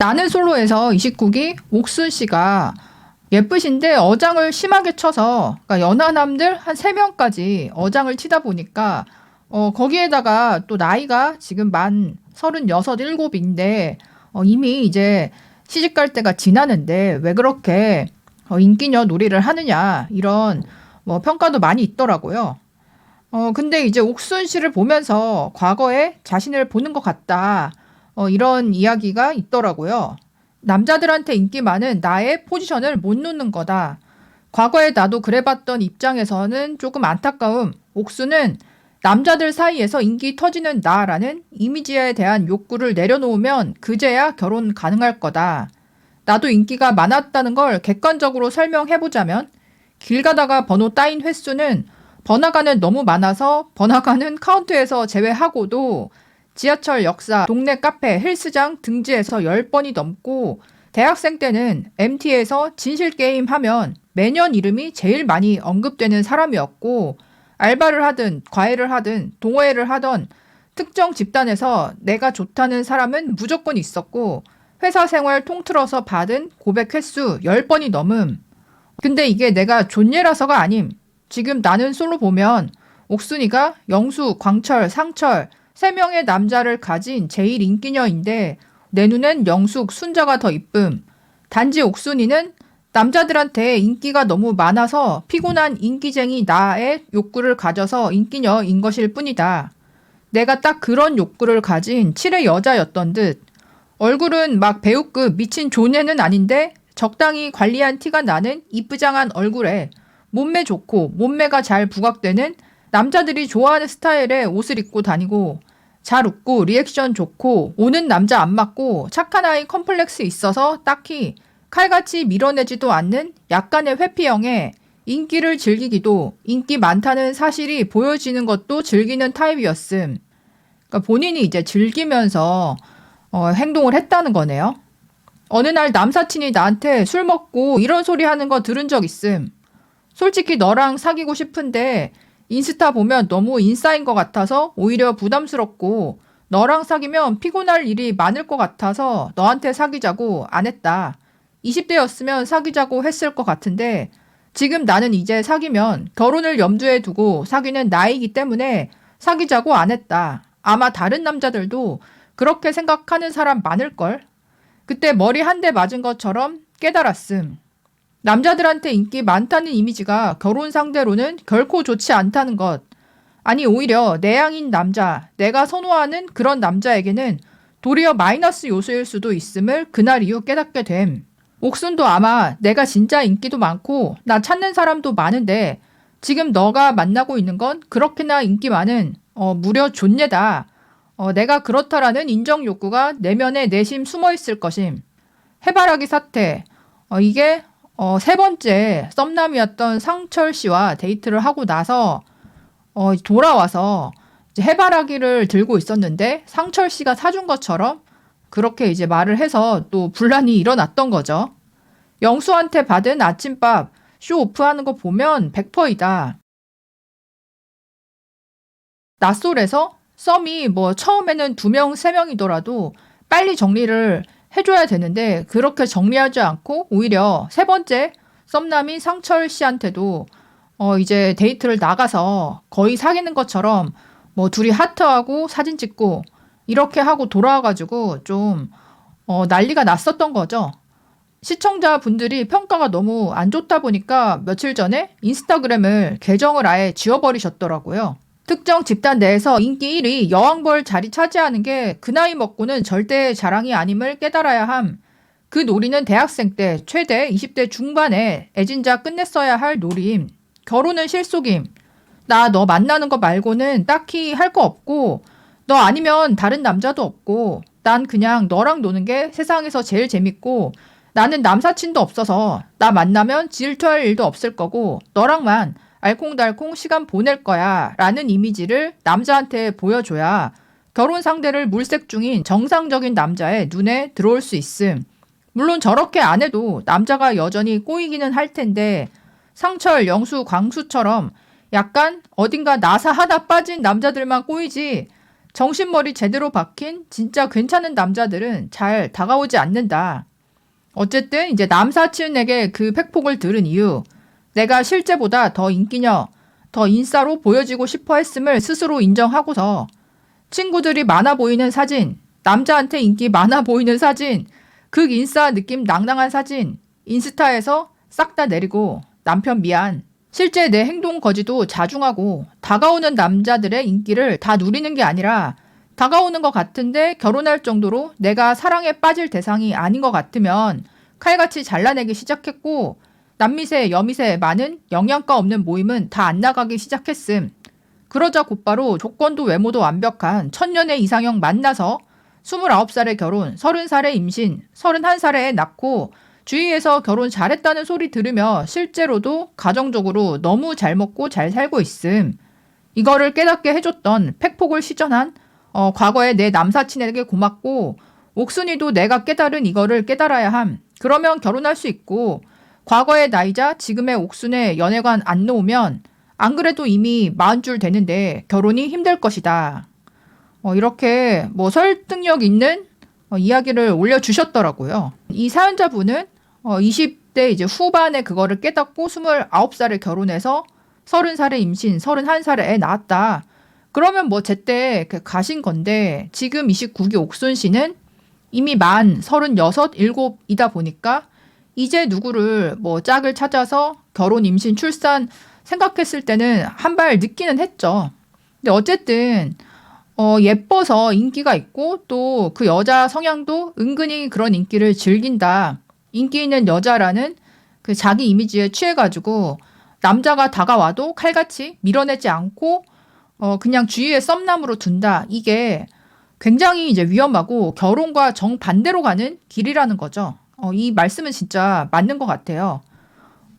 나는 솔로에서 29기 옥순 씨가 예쁘신데 어장을 심하게 쳐서 그러니까 연하남들 한 3명까지 어장을 치다 보니까 어, 거기에다가 또 나이가 지금 만 36, 7인데 어, 이미 이제 시집 갈 때가 지나는데 왜 그렇게 어, 인기녀 놀이를 하느냐 이런 뭐 평가도 많이 있더라고요. 어, 근데 이제 옥순 씨를 보면서 과거에 자신을 보는 것 같다. 어, 이런 이야기가 있더라고요. 남자들한테 인기 많은 나의 포지션을 못 놓는 거다. 과거에 나도 그래봤던 입장에서는 조금 안타까움. 옥수는 남자들 사이에서 인기 터지는 나라는 이미지에 대한 욕구를 내려놓으면 그제야 결혼 가능할 거다. 나도 인기가 많았다는 걸 객관적으로 설명해보자면 길 가다가 번호 따인 횟수는 번화가는 너무 많아서 번화가는 카운트에서 제외하고도 지하철 역사, 동네 카페, 헬스장 등지에서 10번이 넘고 대학생 때는 MT에서 진실게임 하면 매년 이름이 제일 많이 언급되는 사람이었고 알바를 하든 과외를 하든 동호회를 하던 특정 집단에서 내가 좋다는 사람은 무조건 있었고 회사 생활 통틀어서 받은 고백 횟수 10번이 넘음. 근데 이게 내가 존예라서가 아님. 지금 나는 솔로 보면 옥순이가 영수, 광철, 상철 세 명의 남자를 가진 제일 인기녀인데 내 눈엔 영숙, 순자가 더 이쁨. 단지 옥순이는 남자들한테 인기가 너무 많아서 피곤한 인기쟁이 나의 욕구를 가져서 인기녀인 것일 뿐이다. 내가 딱 그런 욕구를 가진 칠의 여자였던 듯. 얼굴은 막 배우급 미친 존예는 아닌데 적당히 관리한 티가 나는 이쁘장한 얼굴에 몸매 좋고 몸매가 잘 부각되는 남자들이 좋아하는 스타일의 옷을 입고 다니고 잘 웃고 리액션 좋고 오는 남자 안 맞고 착한 아이 컴플렉스 있어서 딱히 칼같이 밀어내지도 않는 약간의 회피형에 인기를 즐기기도 인기 많다는 사실이 보여지는 것도 즐기는 타입이었음. 그러니까 본인이 이제 즐기면서 어, 행동을 했다는 거네요. 어느 날 남사친이 나한테 술 먹고 이런 소리 하는 거 들은 적 있음. 솔직히 너랑 사귀고 싶은데 인스타 보면 너무 인싸인 것 같아서 오히려 부담스럽고 너랑 사귀면 피곤할 일이 많을 것 같아서 너한테 사귀자고 안 했다. 20대였으면 사귀자고 했을 것 같은데 지금 나는 이제 사귀면 결혼을 염두에 두고 사귀는 나이기 때문에 사귀자고 안 했다. 아마 다른 남자들도 그렇게 생각하는 사람 많을걸? 그때 머리 한 대 맞은 것처럼 깨달았음. 남자들한테 인기 많다는 이미지가 결혼 상대로는 결코 좋지 않다는 것. 아니, 오히려 내향인 남자, 내가 선호하는 그런 남자에게는 도리어 마이너스 요소일 수도 있음을 그날 이후 깨닫게 됨. 옥순도 아마 내가 진짜 인기도 많고 나 찾는 사람도 많은데 지금 너가 만나고 있는 건 그렇게나 인기 많은 어, 무려 존예다. 어, 내가 그렇다라는 인정 욕구가 내면에 내심 숨어 있을 것임. 해바라기 사태. 어, 이게 어, 세 번째 썸남이었던 상철 씨와 데이트를 하고 나서 어, 돌아와서 이제 해바라기를 들고 있었는데 상철 씨가 사준 것처럼 그렇게 이제 말을 해서 또 분란이 일어났던 거죠. 영수한테 받은 아침밥 쇼 오프하는 거 보면 100%이다. 낯설에서 썸이 뭐 처음에는 두 명, 세 명이더라도 빨리 정리를 해줘야 되는데 그렇게 정리하지 않고 오히려 세 번째 썸남인 상철 씨한테도 어 이제 데이트를 나가서 거의 사귀는 것처럼 뭐 둘이 하트하고 사진 찍고 이렇게 하고 돌아와가지고 좀 어, 난리가 났었던 거죠. 시청자 분들이 평가가 너무 안 좋다 보니까 며칠 전에 인스타그램을 계정을 아예 지워버리셨더라고요. 특정 집단 내에서 인기 1위 여왕벌 자리 차지하는 게 그 나이 먹고는 절대 자랑이 아님을 깨달아야 함. 그 놀이는 대학생 때 최대 20대 중반에 애진자 끝냈어야 할 놀이임. 결혼은 실속임. 나 너 만나는 거 말고는 딱히 할 거 없고 너 아니면 다른 남자도 없고 난 그냥 너랑 노는 게 세상에서 제일 재밌고 나는 남사친도 없어서 나 만나면 질투할 일도 없을 거고 너랑만 알콩달콩 시간 보낼 거야 라는 이미지를 남자한테 보여줘야 결혼 상대를 물색 중인 정상적인 남자의 눈에 들어올 수 있음. 물론 저렇게 안 해도 남자가 여전히 꼬이기는 할 텐데 상철, 영수, 광수처럼 약간 어딘가 나사 하나 빠진 남자들만 꼬이지 정신머리 제대로 박힌 진짜 괜찮은 남자들은 잘 다가오지 않는다. 어쨌든 이제 남사친에게 그 팩폭을 들은 이유, 내가 실제보다 더 인기녀, 더 인싸로 보여지고 싶어 했음을 스스로 인정하고서 친구들이 많아 보이는 사진, 남자한테 인기 많아 보이는 사진, 극 인싸 느낌 낭낭한 사진, 인스타에서 싹 다 내리고 남편 미안. 실제 내 행동 거지도 자중하고 다가오는 남자들의 인기를 다 누리는 게 아니라 다가오는 것 같은데 결혼할 정도로 내가 사랑에 빠질 대상이 아닌 것 같으면 칼같이 잘라내기 시작했고 남미세, 여미세 많은 영양가 없는 모임은 다 안 나가기 시작했음. 그러자 곧바로 조건도 외모도 완벽한 천년의 이상형 만나서 29살에 결혼, 30살에 임신, 31살에 애 낳고 주위에서 결혼 잘했다는 소리 들으며 실제로도 가정적으로 너무 잘 먹고 잘 살고 있음. 이거를 깨닫게 해줬던 팩폭을 시전한 어, 과거의 내 남사친에게 고맙고 옥순이도 내가 깨달은 이거를 깨달아야 함. 그러면 결혼할 수 있고 과거의 나이자 지금의 옥순의 연애관 안 놓으면 안 그래도 이미 마흔 줄 되는데 결혼이 힘들 것이다. 어, 이렇게 뭐 설득력 있는 어, 이야기를 올려주셨더라고요. 이 사연자분은 어, 20대 이제 후반에 그거를 깨닫고 29살에 결혼해서 30살에 임신, 31살에 애 낳았다. 그러면 뭐 제때 그 가신 건데 지금 29기 옥순 씨는 이미 만 36, 7이다 보니까 이제 누구를 뭐 짝을 찾아서 결혼, 임신, 출산 생각했을 때는 한 발 늦기는 했죠. 근데 어쨌든 어, 예뻐서 인기가 있고 또 그 여자 성향도 은근히 그런 인기를 즐긴다. 인기 있는 여자라는 그 자기 이미지에 취해가지고 남자가 다가와도 칼같이 밀어내지 않고 어, 그냥 주위에 썸남으로 둔다. 이게 굉장히 이제 위험하고 결혼과 정반대로 가는 길이라는 거죠. 어, 이 말씀은 진짜 맞는 것 같아요.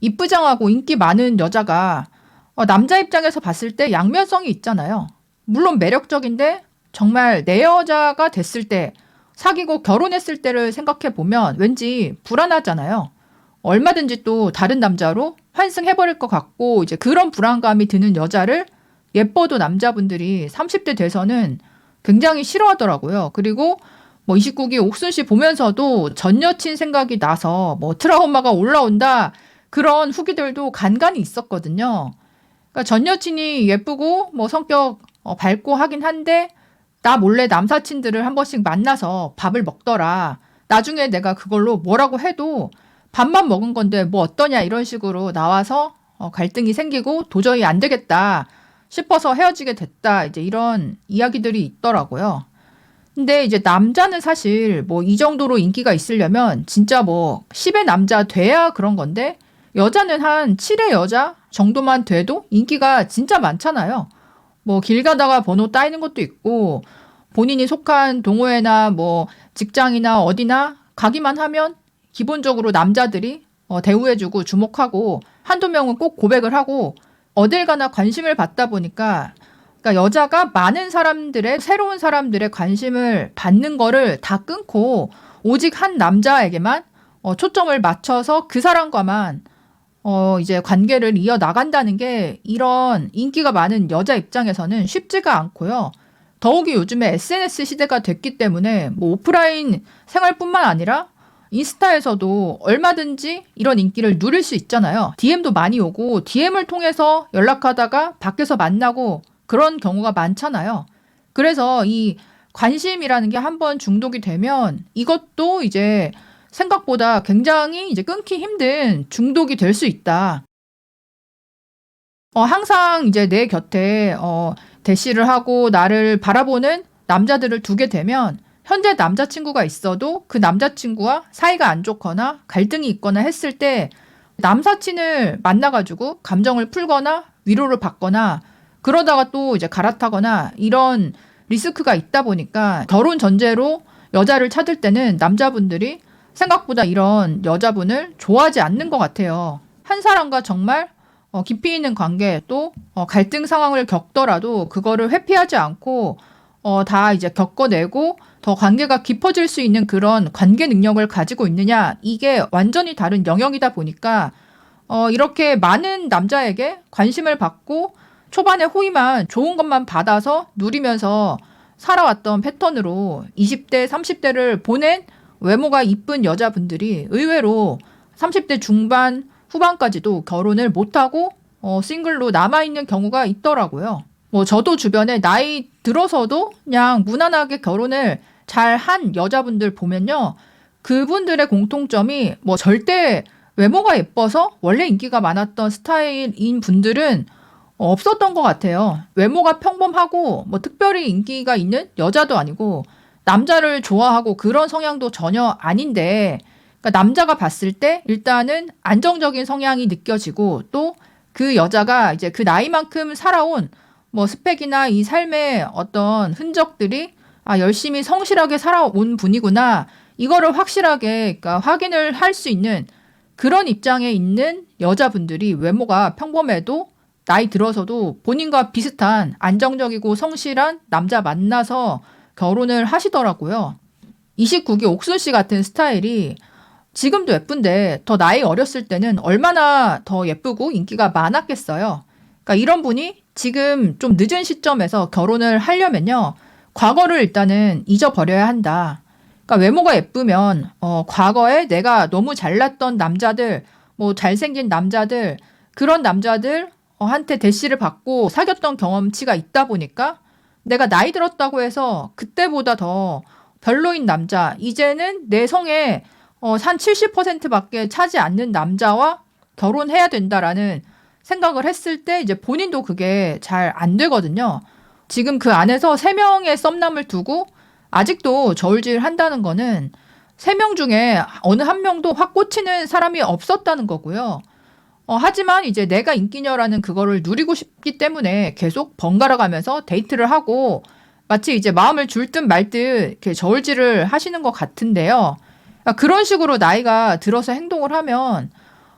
이쁘장하고 인기 많은 여자가 어, 남자 입장에서 봤을 때 양면성이 있잖아요. 물론 매력적인데 정말 내 여자가 됐을 때 사귀고 결혼했을 때를 생각해 보면 왠지 불안하잖아요. 얼마든지 또 다른 남자로 환승해버릴 것 같고 이제 그런 불안감이 드는 여자를 예뻐도 남자분들이 30대 돼서는 굉장히 싫어하더라고요. 그리고 뭐 29기 옥순 씨 보면서도 전 여친 생각이 나서 뭐 트라우마가 올라온다 그런 후기들도 간간히 있었거든요. 그러니까 전 여친이 예쁘고 뭐 성격 어, 밝고 하긴 한데 나 몰래 남사친들을 한 번씩 만나서 밥을 먹더라. 나중에 내가 그걸로 뭐라고 해도 밥만 먹은 건데 뭐 어떠냐 이런 식으로 나와서 어, 갈등이 생기고 도저히 안 되겠다 싶어서 헤어지게 됐다. 이제 이런 이야기들이 있더라고요. 근데 이제 남자는 사실 뭐 이 정도로 인기가 있으려면 진짜 뭐 10의 남자 돼야 그런 건데 여자는 한 7의 여자 정도만 돼도 인기가 진짜 많잖아요. 뭐 길 가다가 번호 따이는 것도 있고 본인이 속한 동호회나 뭐 직장이나 어디나 가기만 하면 기본적으로 남자들이 어, 대우해주고 주목하고 한두 명은 꼭 고백을 하고 어딜 가나 관심을 받다 보니까 그러니까 여자가 많은 사람들의 새로운 사람들의 관심을 받는 거를 다 끊고 오직 한 남자에게만 어, 초점을 맞춰서 그 사람과만 어, 이제 관계를 이어 나간다는 게 이런 인기가 많은 여자 입장에서는 쉽지가 않고요. 더욱이 요즘에 SNS 시대가 됐기 때문에 뭐 오프라인 생활뿐만 아니라 인스타에서도 얼마든지 이런 인기를 누릴 수 있잖아요. DM도 많이 오고 DM을 통해서 연락하다가 밖에서 만나고 그런 경우가 많잖아요. 그래서 이 관심이라는 게 한번 중독이 되면 이것도 이제 생각보다 굉장히 이제 끊기 힘든 중독이 될 수 있다. 어, 항상 이제 내 곁에 어, 대시를 하고 나를 바라보는 남자들을 두게 되면 현재 남자친구가 있어도 그 남자친구와 사이가 안 좋거나 갈등이 있거나 했을 때 남사친을 만나가지고 감정을 풀거나 위로를 받거나 그러다가 또 이제 갈아타거나 이런 리스크가 있다 보니까 결혼 전제로 여자를 찾을 때는 남자분들이 생각보다 이런 여자분을 좋아하지 않는 것 같아요. 한 사람과 정말 어, 깊이 있는 관계 또 어, 갈등 상황을 겪더라도 그거를 회피하지 않고 어, 다 이제 겪어내고 더 관계가 깊어질 수 있는 그런 관계 능력을 가지고 있느냐 이게 완전히 다른 영역이다 보니까 어, 이렇게 많은 남자에게 관심을 받고 초반에 호의만 좋은 것만 받아서 누리면서 살아왔던 패턴으로 20대, 30대를 보낸 외모가 이쁜 여자분들이 의외로 30대 중반, 후반까지도 결혼을 못하고 어, 싱글로 남아있는 경우가 있더라고요. 뭐 저도 주변에 나이 들어서도 그냥 무난하게 결혼을 잘 한 여자분들 보면요. 그분들의 공통점이 뭐 절대 외모가 예뻐서 원래 인기가 많았던 스타일인 분들은 없었던 것 같아요. 외모가 평범하고 뭐 특별히 인기가 있는 여자도 아니고 남자를 좋아하고 그런 성향도 전혀 아닌데 그러니까 남자가 봤을 때 일단은 안정적인 성향이 느껴지고 또 그 여자가 이제 그 나이만큼 살아온 뭐 스펙이나 이 삶의 어떤 흔적들이 아 열심히 성실하게 살아온 분이구나 이거를 확실하게 그러니까 확인을 할 수 있는 그런 입장에 있는 여자분들이 외모가 평범해도 나이 들어서도 본인과 비슷한 안정적이고 성실한 남자 만나서 결혼을 하시더라고요. 29기 옥순 씨 같은 스타일이 지금도 예쁜데 더 나이 어렸을 때는 얼마나 더 예쁘고 인기가 많았겠어요. 그러니까 이런 분이 지금 좀 늦은 시점에서 결혼을 하려면요. 과거를 일단은 잊어버려야 한다. 그러니까 외모가 예쁘면 어, 과거에 내가 너무 잘났던 남자들, 뭐 잘생긴 남자들 그런 남자들 어, 한테 대시를 받고 사귀었던 경험치가 있다 보니까 내가 나이 들었다고 해서 그때보다 더 별로인 남자, 이제는 내 성에 어, 한 70%밖에 차지 않는 남자와 결혼해야 된다라는 생각을 했을 때 이제 본인도 그게 잘 안 되거든요. 지금 그 안에서 세 명의 썸남을 두고 아직도 저울질 한다는 거는 세명 중에 어느 한 명도 확 꽂히는 사람이 없었다는 거고요. 어, 하지만 이제 내가 인기녀라는 그거를 누리고 싶기 때문에 계속 번갈아 가면서 데이트를 하고 마치 이제 마음을 줄 듯 말 듯 이렇게 저울질을 하시는 것 같은데요. 그러니까 그런 식으로 나이가 들어서 행동을 하면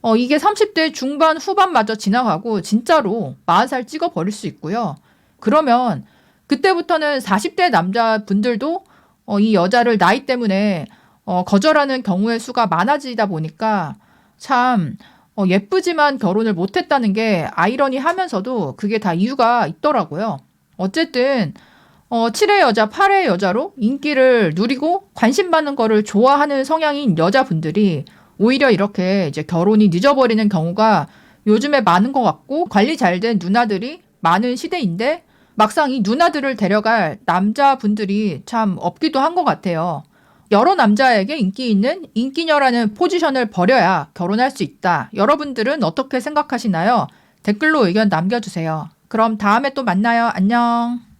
어, 이게 30대 중반 후반마저 지나가고 진짜로 40살 찍어 버릴 수 있고요. 그러면 그때부터는 40대 남자분들도 어, 이 여자를 나이 때문에 어, 거절하는 경우의 수가 많아지다 보니까 참 어, 예쁘지만 결혼을 못했다는 게 아이러니 하면서도 그게 다 이유가 있더라고요. 어쨌든 어, 7회 여자, 8회 여자로 인기를 누리고 관심 받는 거를 좋아하는 성향인 여자분들이 오히려 이렇게 이제 결혼이 늦어버리는 경우가 요즘에 많은 것 같고 관리 잘 된 누나들이 많은 시대인데 막상 이 누나들을 데려갈 남자분들이 참 없기도 한 것 같아요. 여러 남자에게 인기 있는 인기녀라는 포지션을 버려야 결혼할 수 있다. 여러분들은 어떻게 생각하시나요? 댓글로 의견 남겨주세요. 그럼 다음에 또 만나요. 안녕.